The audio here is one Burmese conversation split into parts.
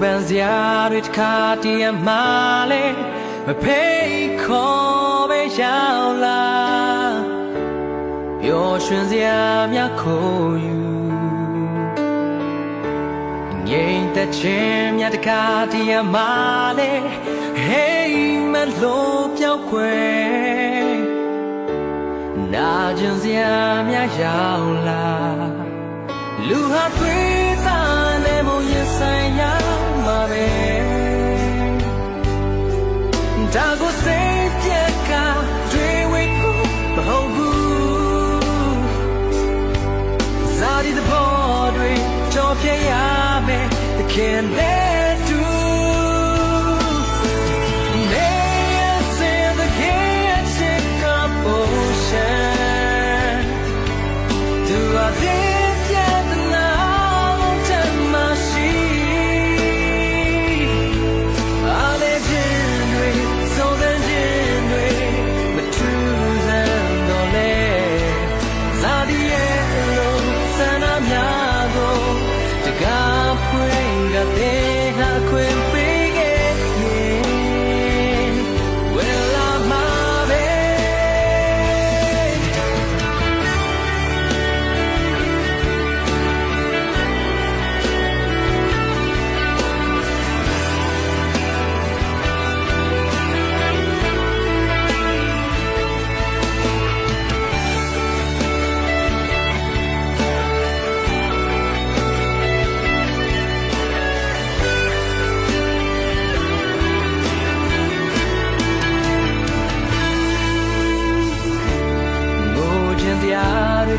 ပူပန်စရာတွေတစ်ခါတည်းအမှလဲမဖိတ်ခေါ်ပဲရောက်လာပျော်ရွှင်စရာများခိုးယူငိမ့်တဲ့ချင်းမြတ်တကားတည်းအမှလဲဟေးမလို့ပြောက်ခွဲနာကျင်စရာများရောက်လာလူ မယ်တခင်နဲ့တူနေရစေ the game check up ocean င့်ကတဲ့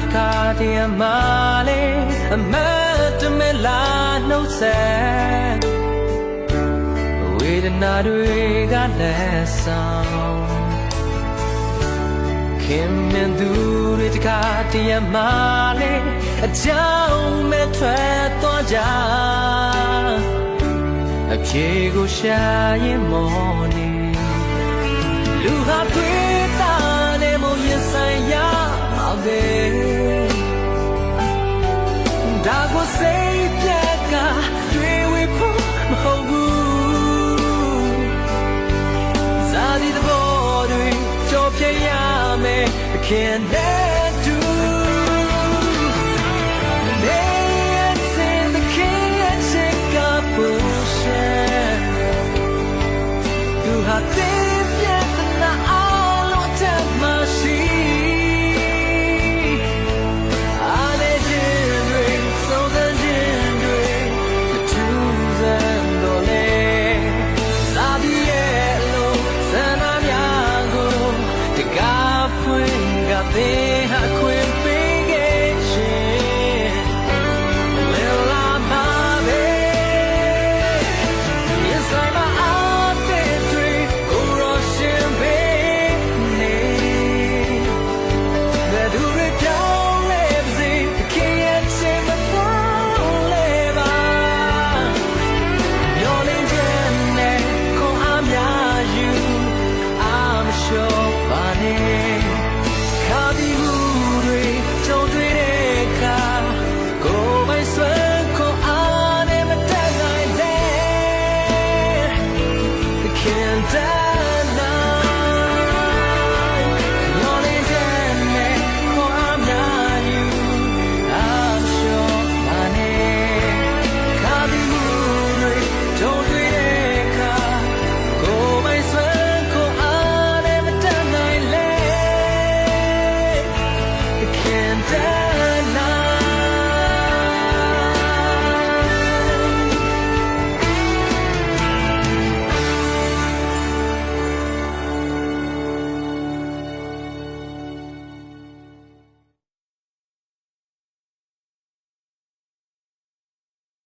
တွေတစ်ခါတည်းအမှလဲအမတ်တမဲလာနှုတ်ဆက်ဝေဒနာတွေကလက်ဆောင်ခင်မင်သူတွေတစ်ခါတည်းအမှလဲအကြောင်းမဲ့ထွက်သွားကြအဖြေကိုရှာရင်မော်နေလူဟာတွေ့ စိတ်ပြက်ကတွေ့ဝေဖို့မဟုတ်ဘူးဇာတိတဘောတွေကြော်ပြရမယ်ခင်နဲ့ gatea can't die.